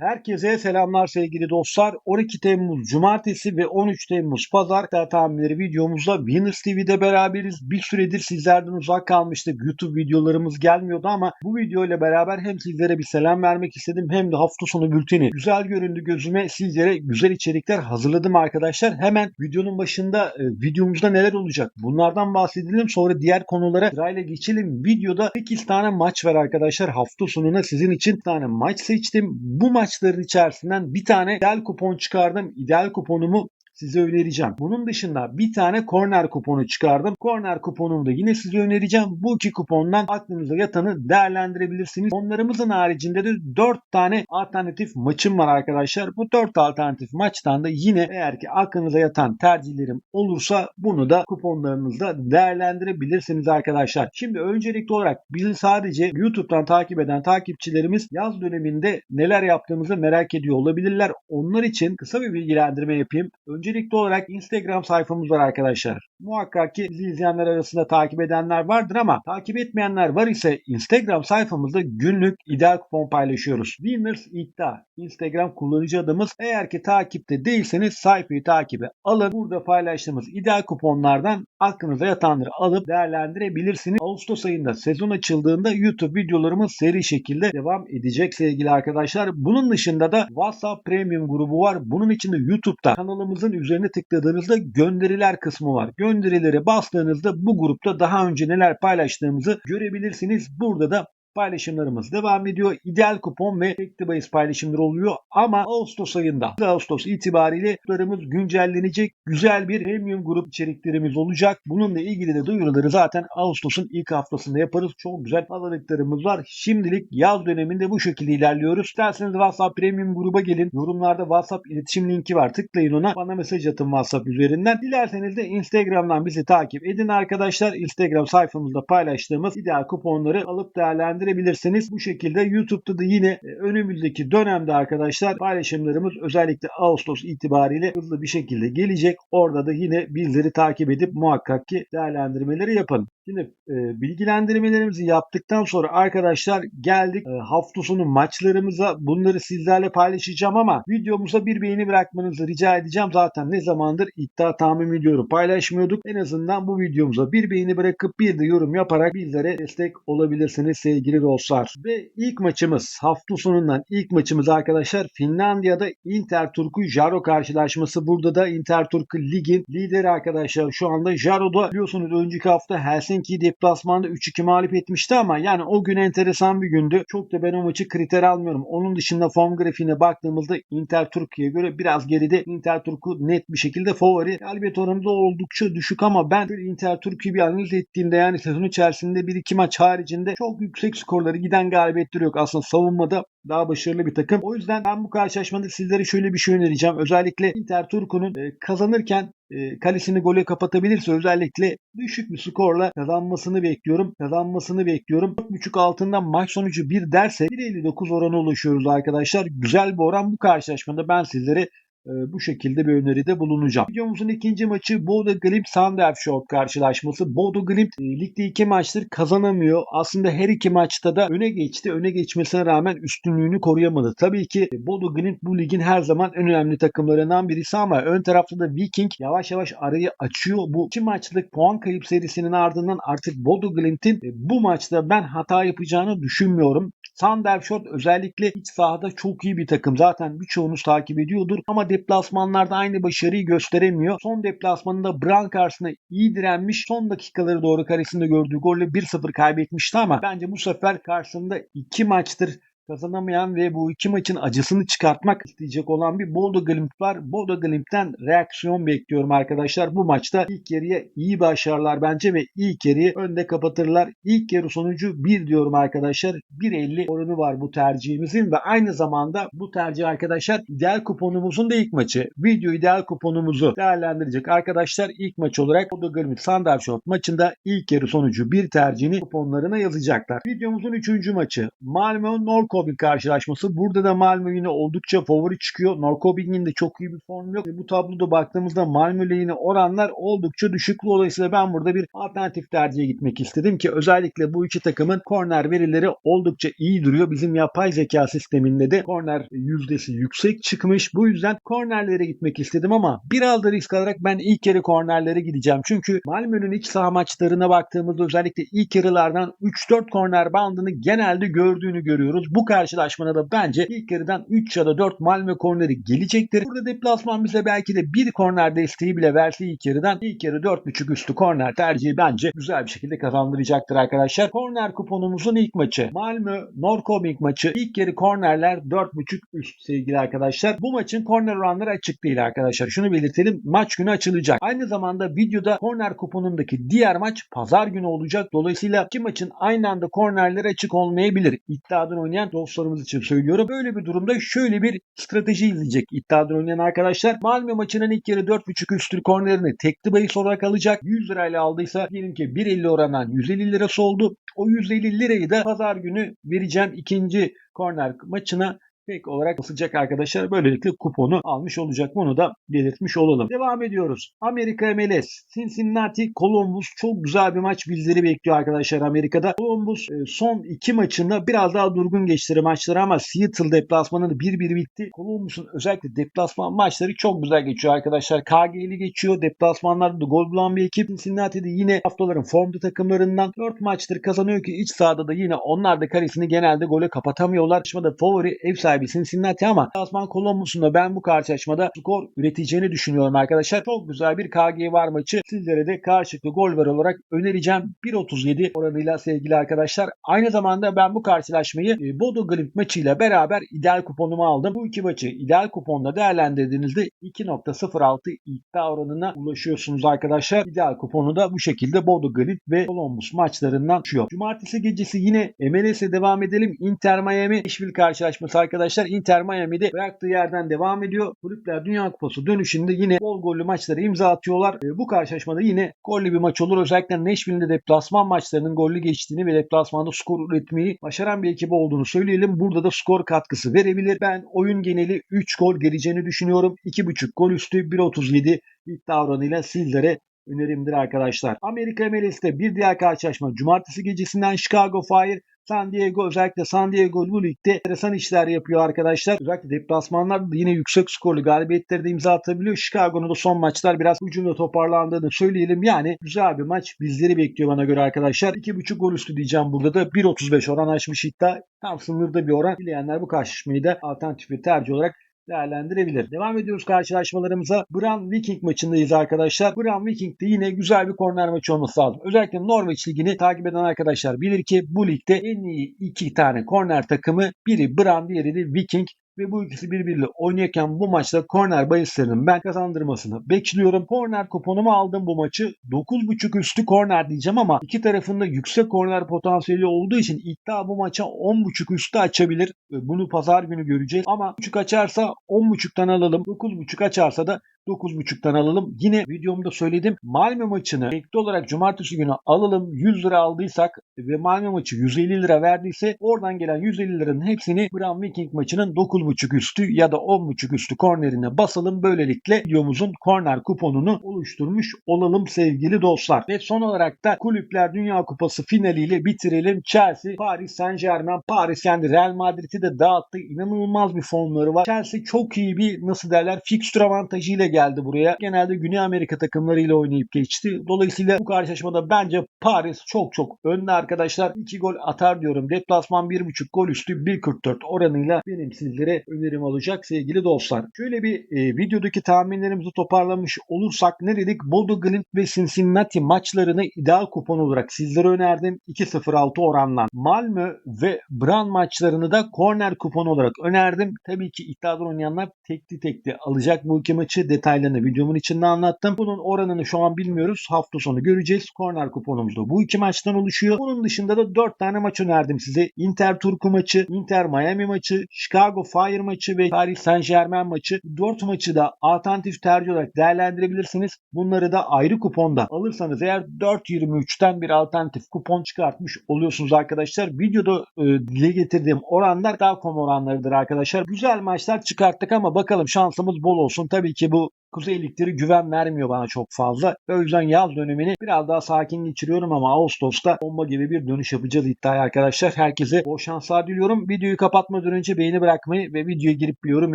Herkese selamlar sevgili dostlar. 12 Temmuz Cumartesi ve 13 Temmuz Pazar tahminleri videomuzda Winners TV'de beraberiz. Bir süredir sizlerden uzak kalmıştık. YouTube videolarımız gelmiyordu ama bu video ile beraber hem sizlere bir selam vermek istedim hem de hafta sonu bülteni güzel göründü gözüme. Sizlere güzel içerikler hazırladım arkadaşlar. Hemen videonun başında e, videomuzda neler olacak? Bunlardan bahsedelim. Sonra diğer konulara sırayla geçelim. Videoda 8 tane maç var arkadaşlar. Hafta sonuna sizin için tane maç seçtim. Bu maçların içerisinden bir tane ideal kupon çıkardım. İdeal kuponumu size önereceğim. Bunun dışında bir tane korner kuponu çıkardım. Korner kuponumu da yine size önereceğim. Bu iki kupondan aklınıza yatanı değerlendirebilirsiniz. Onlarımızın haricinde de 4 tane alternatif maçım var arkadaşlar. Bu 4 alternatif maçtan da yine eğer ki aklınıza yatan tercihlerim olursa bunu da kuponlarınızda değerlendirebilirsiniz arkadaşlar. Şimdi öncelikli olarak bizi sadece YouTube'dan takip eden takipçilerimiz yaz döneminde neler yaptığımızı merak ediyor olabilirler. Onlar için kısa bir bilgilendirme yapayım. Öncelikli olarak Instagram sayfamız var arkadaşlar. Muhakkak ki izleyenler arasında takip edenler vardır ama takip etmeyenler var ise Instagram sayfamızda günlük ideal kupon paylaşıyoruz. Winners iddia Instagram kullanıcı adımız. Eğer ki takipte değilseniz sayfayı takibe alın. Burada paylaştığımız ideal kuponlardan aklınıza yatanları alıp değerlendirebilirsiniz. Ağustos ayında sezon açıldığında YouTube videolarımız seri şekilde devam edecek sevgili arkadaşlar. Bunun dışında da WhatsApp Premium grubu var. Bunun için de YouTube'da kanalımızın üzerine tıkladığınızda gönderiler kısmı var. Gönderileri bastığınızda bu grupta daha önce neler paylaştığımızı görebilirsiniz. Burada da paylaşımlarımız devam ediyor. İdeal kupon ve tekli bahis paylaşımları oluyor ama Ağustos ayında Ağustos itibariyle kutularımız güncellenecek. Güzel bir premium grup içeriklerimiz olacak. Bununla ilgili de duyuruları zaten Ağustos'un ilk haftasında yaparız. Çok güzel hazırlıklarımız var. Şimdilik yaz döneminde bu şekilde ilerliyoruz. İsterseniz WhatsApp premium gruba gelin. Yorumlarda WhatsApp iletişim linki var. Tıklayın ona. Bana mesaj atın WhatsApp üzerinden. Dilerseniz de Instagram'dan bizi takip edin arkadaşlar. Instagram sayfamızda paylaştığımız ideal kuponları alıp değerlendirin değerlendirebilirsiniz. Bu şekilde YouTube'da da yine e, önümüzdeki dönemde arkadaşlar paylaşımlarımız özellikle Ağustos itibariyle hızlı bir şekilde gelecek. Orada da yine bizleri takip edip muhakkak ki değerlendirmeleri yapın. Şimdi e, bilgilendirmelerimizi yaptıktan sonra arkadaşlar geldik e, hafta sonu maçlarımıza. Bunları sizlerle paylaşacağım ama videomuza bir beğeni bırakmanızı rica edeceğim. Zaten ne zamandır iddia tahmin videoları paylaşmıyorduk. En azından bu videomuza bir beğeni bırakıp bir de yorum yaparak bizlere destek olabilirsiniz sevgili dostlar. Ve ilk maçımız hafta sonundan ilk maçımız arkadaşlar Finlandiya'da Inter Turku Jaro karşılaşması. Burada da Inter Turku ligin lideri arkadaşlar. Şu anda Jaro'da biliyorsunuz önceki hafta Helsinki deplasmanda 3-2 mağlup etmişti ama yani o gün enteresan bir gündü. Çok da ben o maçı kriter almıyorum. Onun dışında form grafiğine baktığımızda Inter Turku'ya göre biraz geride Inter Turku net bir şekilde favori. Galibiyet oranı da oldukça düşük ama ben Inter Turku'yu bir analiz ettiğimde yani sezon içerisinde 1-2 maç haricinde çok yüksek skorları giden galibiyetleri yok. Aslında savunmada daha başarılı bir takım. O yüzden ben bu karşılaşmada sizlere şöyle bir şey önereceğim. Özellikle Inter Turku'nun e, kazanırken e, kalesini gole kapatabilirse özellikle düşük bir skorla kazanmasını bekliyorum. Kazanmasını bekliyorum. 4.5 altından maç sonucu 1 derse 1.59 oranı ulaşıyoruz arkadaşlar. Güzel bir oran bu karşılaşmada ben sizlere bu şekilde bir öneride bulunacağım. Videomuzun ikinci maçı Bodo Glimt Sandefjord karşılaşması. Bodo Glimt e, ligde iki maçtır kazanamıyor. Aslında her iki maçta da öne geçti. Öne geçmesine rağmen üstünlüğünü koruyamadı. Tabii ki e, Bodo Glimt bu ligin her zaman en önemli takımlarından birisi ama ön tarafta da Viking yavaş yavaş arayı açıyor. Bu iki maçlık puan kayıp serisinin ardından artık Bodo Glimt'in bu maçta ben hata yapacağını düşünmüyorum. Sandefjord özellikle iç sahada çok iyi bir takım. Zaten birçoğunuz takip ediyordur ama deplasmanlarda aynı başarıyı gösteremiyor. Son deplasmanında Brann karşısında iyi direnmiş. Son dakikaları doğru karesinde gördüğü golle 1-0 kaybetmişti ama bence bu sefer karşısında iki maçtır kazanamayan ve bu iki maçın acısını çıkartmak isteyecek olan bir Bodo Glimt var. Bodo Glimt'ten reaksiyon bekliyorum arkadaşlar. Bu maçta ilk yarıya iyi başarılar bence ve ilk yarıyı önde kapatırlar. İlk yarı sonucu 1 diyorum arkadaşlar. 1.50 oranı var bu tercihimizin ve aynı zamanda bu tercih arkadaşlar ideal kuponumuzun da ilk maçı. Video ideal kuponumuzu değerlendirecek arkadaşlar ilk maç olarak Bodo Glimt Sandefjord maçında ilk yarı sonucu 1 tercihini kuponlarına yazacaklar. Videomuzun 3. maçı Malmö Norco Norrköping karşılaşması. Burada da Malmö yine oldukça favori çıkıyor. Norrköping'in de çok iyi bir formu yok. Bu tabloda baktığımızda Malmö lehine oranlar oldukça düşük. Dolayısıyla ben burada bir alternatif tercihe gitmek istedim ki özellikle bu iki takımın korner verileri oldukça iyi duruyor. Bizim yapay zeka sisteminde de korner yüzdesi yüksek çıkmış. Bu yüzden kornerlere gitmek istedim ama biraz da risk alarak ben ilk yarı kornerlere gideceğim. Çünkü Malmö'nün iç saha maçlarına baktığımızda özellikle ilk yarılardan 3-4 korner bandını genelde gördüğünü görüyoruz. Bu karşılaşmada da bence ilk yarıdan 3 ya da 4 Malmö korneri gelecektir. Burada deplasman bize belki de bir korner desteği bile verse ilk yarıdan ilk yarı 4.5 üstü korner tercihi bence güzel bir şekilde kazandıracaktır arkadaşlar. Korner kuponumuzun ilk maçı Malmö Norrköping maçı. İlk yarı kornerler 4.5 üst sevgili arkadaşlar. Bu maçın korner oranları açık değil arkadaşlar. Şunu belirtelim. Maç günü açılacak. Aynı zamanda videoda korner kuponundaki diğer maç pazar günü olacak. Dolayısıyla iki maçın aynı anda kornerleri açık olmayabilir. İddiadan oynayan dostlarımız için söylüyorum. Böyle bir durumda şöyle bir strateji izleyecek iddiadan oynayan arkadaşlar. Malmö maçının ilk yarı 4.5 üstü kornerini tekli bahis olarak alacak. 100 lirayla aldıysa diyelim ki 1.50 orandan 150 lirası oldu. O 150 lirayı da pazar günü vereceğim ikinci korner maçına tek olarak basacak arkadaşlar. Böylelikle kuponu almış olacak. Bunu da belirtmiş olalım. Devam ediyoruz. Amerika MLS. Cincinnati Columbus çok güzel bir maç bizleri bekliyor arkadaşlar Amerika'da. Columbus e, son iki maçında biraz daha durgun geçti maçları ama Seattle deplasmanı da 1-1 bitti. Columbus'un özellikle deplasman maçları çok güzel geçiyor arkadaşlar. KG'li geçiyor. Deplasmanlarda da gol bulan bir ekip. Cincinnati'de yine haftaların formda takımlarından 4 maçtır kazanıyor ki iç sahada da yine onlar da karesini genelde gole kapatamıyorlar. Şimdi favori ev sahibi sahibi Cincinnati ama Tasman Columbus'un da ben bu karşılaşmada skor üreteceğini düşünüyorum arkadaşlar. Çok güzel bir KG var maçı. Sizlere de karşılıklı gol ver olarak önereceğim. 1.37 oranıyla sevgili arkadaşlar. Aynı zamanda ben bu karşılaşmayı e, Bodo Glimt maçıyla beraber ideal kuponumu aldım. Bu iki maçı ideal kuponla değerlendirdiğinizde 2.06 iddia oranına ulaşıyorsunuz arkadaşlar. İdeal kuponu da bu şekilde Bodo Glimt ve Columbus maçlarından düşüyor. Cumartesi gecesi yine MLS'e devam edelim. Inter Miami Nashville karşılaşması arkadaşlar arkadaşlar Inter Miami'de bıraktığı yerden devam ediyor. Kulüpler Dünya Kupası dönüşünde yine bol gollü maçları imza atıyorlar. E, bu karşılaşmada yine gollü bir maç olur. Özellikle Nashville'de deplasman maçlarının gollü geçtiğini ve deplasmanda skor üretmeyi başaran bir ekip olduğunu söyleyelim. Burada da skor katkısı verebilir. Ben oyun geneli 3 gol geleceğini düşünüyorum. 2.5 gol üstü 1.37 iddia oranıyla sizlere önerimdir arkadaşlar. Amerika MLS'te bir diğer karşılaşma cumartesi gecesinden Chicago Fire San Diego özellikle San Diego bu ligde enteresan işler yapıyor arkadaşlar. Özellikle deplasmanlarda da yine yüksek skorlu galibiyetleri de imza atabiliyor. Chicago'nun da son maçlar biraz ucunda toparlandığını söyleyelim. Yani güzel bir maç bizleri bekliyor bana göre arkadaşlar. 2.5 gol üstü diyeceğim burada da 1.35 oran açmış iddia. Tam sınırda bir oran. Dileyenler bu karşılaşmayı da alternatif bir tercih olarak değerlendirebilir. Devam ediyoruz karşılaşmalarımıza. Bran Viking maçındayız arkadaşlar. Bran Viking'de yine güzel bir korner maçı olması lazım. Özellikle Norveç Ligi'ni takip eden arkadaşlar bilir ki bu ligde en iyi iki tane korner takımı biri Bran diğeri de Viking ve bu ikisi birbiriyle oynarken bu maçta korner bahislerinin ben kazandırmasını bekliyorum. Korner kuponumu aldım bu maçı. 9.5 üstü korner diyeceğim ama iki tarafında yüksek korner potansiyeli olduğu için iddia bu maça 10.5 üstü açabilir. Bunu pazar günü göreceğiz. Ama 3.5 açarsa 10.5'tan alalım. 9.5 açarsa da 9.5'tan alalım. Yine videomda söyledim. Malmö maçını ekli olarak cumartesi günü alalım. 100 lira aldıysak ve Malmö maçı 150 lira verdiyse oradan gelen 150 liranın hepsini Bram Viking maçının 9.5 üstü ya da 10.5 üstü kornerine basalım. Böylelikle videomuzun korner kuponunu oluşturmuş olalım sevgili dostlar. Ve son olarak da Kulüpler Dünya Kupası finaliyle bitirelim. Chelsea, Paris Saint Germain, Paris kendi Real Madrid'i de dağıttı. İnanılmaz bir formları var. Chelsea çok iyi bir nasıl derler fikstür avantajıyla geldi buraya. Genelde Güney Amerika takımlarıyla oynayıp geçti. Dolayısıyla bu karşılaşmada bence Paris çok çok önde arkadaşlar. 2 gol atar diyorum. Deplasman 1.5 gol üstü 1.44 oranıyla benim sizlere önerim olacak sevgili dostlar. Şöyle bir e, videodaki tahminlerimizi toparlamış olursak ne dedik? Bodo Glimt ve Cincinnati maçlarını ideal kupon olarak sizlere önerdim. 2.06 oranla. Malmö ve Bran maçlarını da korner kupon olarak önerdim. Tabii ki iddiadan oynayanlar tekli tekli alacak bu iki maçı. Detay detaylarını videomun içinde anlattım. Bunun oranını şu an bilmiyoruz. Hafta sonu göreceğiz. Corner kuponumuz da bu iki maçtan oluşuyor. Bunun dışında da 4 tane maç önerdim size. Inter Turku maçı, Inter Miami maçı, Chicago Fire maçı ve Paris Saint Germain maçı. 4 maçı da alternatif tercih olarak değerlendirebilirsiniz. Bunları da ayrı kuponda alırsanız eğer 4.23'ten bir alternatif kupon çıkartmış oluyorsunuz arkadaşlar. Videoda e, dile getirdiğim oranlar daha kom oranlarıdır arkadaşlar. Güzel maçlar çıkarttık ama bakalım şansımız bol olsun. Tabii ki bu Kuzey Ligleri güven vermiyor bana çok fazla. O yüzden yaz dönemini biraz daha sakin geçiriyorum ama Ağustos'ta bomba gibi bir dönüş yapacağız iddiaya arkadaşlar. Herkese bol şanslar diliyorum. Videoyu kapatmadan önce beğeni bırakmayı ve videoya girip bir yorum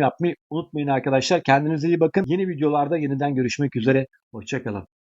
yapmayı unutmayın arkadaşlar. Kendinize iyi bakın. Yeni videolarda yeniden görüşmek üzere. Hoşçakalın.